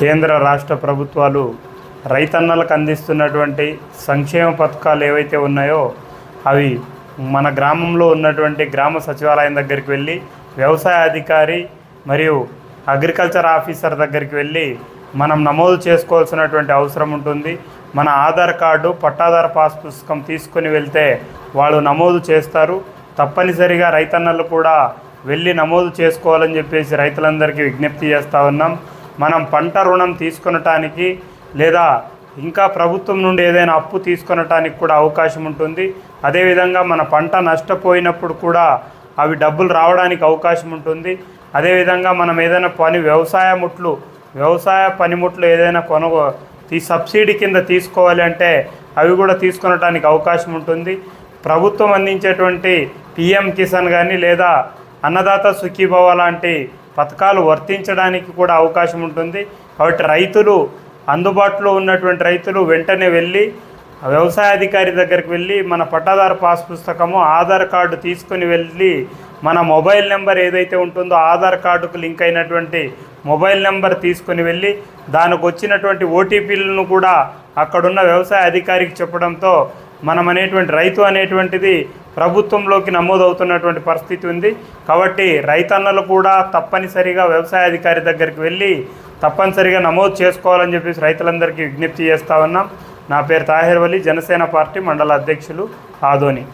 కేంద్ర రాష్ట్ర ప్రభుత్వాలు రైతన్నలకు అందిస్తున్నటువంటి సంక్షేమ పథకాలు ఏవైతే ఉన్నాయో అవి మన గ్రామంలో ఉన్నటువంటి గ్రామ సచివాలయం దగ్గరికి వెళ్ళి వ్యవసాయ అధికారి మరియు అగ్రికల్చర్ ఆఫీసర్ దగ్గరికి వెళ్ళి మనం నమోదు చేసుకోవాల్సినటువంటి అవసరం ఉంటుంది. మన ఆధార్ కార్డు పట్టాదార పాస్ పుస్తకం తీసుకొని వెళ్తే వాళ్ళు నమోదు చేస్తారు. తప్పనిసరిగా రైతన్నలు కూడా వెళ్ళి నమోదు చేసుకోవాలని చెప్పేసి రైతులందరికీ విజ్ఞప్తి చేస్తూ ఉన్నాం. మనం పంట రుణం తీసుకొనటానికి లేదా ఇంకా ప్రభుత్వం నుండి ఏదైనా అప్పు తీసుకొనటానికి కూడా అవకాశం ఉంటుంది. అదేవిధంగా మన పంట నష్టపోయినప్పుడు కూడా అవి డబ్బులు రావడానికి అవకాశం ఉంటుంది. అదేవిధంగా మనం ఏదైనా పని వ్యవసాయ ముట్లు వ్యవసాయ పనిముట్లు ఏదైనా కొనుగో తీ సబ్సిడీ కింద తీసుకోవాలి అంటే అవి కూడా తీసుకొనటానికి అవకాశం ఉంటుంది. ప్రభుత్వం అందించేటువంటి పిఎం కిసాన్ కానీ లేదా అన్నదాత సుఖీభవ లాంటి పథకాలు వర్తించడానికి కూడా అవకాశం ఉంటుంది. కాబట్టి రైతులు అందుబాటులో ఉన్నటువంటి రైతులు వెంటనే వెళ్ళి వ్యవసాయ అధికారి దగ్గరికి వెళ్ళి మన పట్టాదారు పాస్ పుస్తకము ఆధార్ కార్డు తీసుకొని వెళ్ళి మన మొబైల్ నెంబర్ ఏదైతే ఉంటుందో ఆధార్ కార్డుకు లింక్ అయినటువంటి మొబైల్ నెంబర్ తీసుకొని వెళ్ళి దానికి వచ్చినటువంటి ఓటీపీలను కూడా అక్కడున్న వ్యవసాయ అధికారికి చెప్పడంతో మనం అనేటువంటి రైతు అనేటువంటిది ప్రభుత్వంలోకి నమోదవుతున్నటువంటి పరిస్థితి ఉంది. కాబట్టి రైతన్నలు కూడా తప్పనిసరిగా వ్యవసాయ అధికారి దగ్గరికి వెళ్ళి తప్పనిసరిగా నమోదు చేసుకోవాలని చెప్పేసి రైతులందరికీ విజ్ఞప్తి చేస్తా ఉన్నాం. నా పేరు తాహిర్ వలి జనసేన పార్టీ మండల అధ్యక్షులు ఆదోని.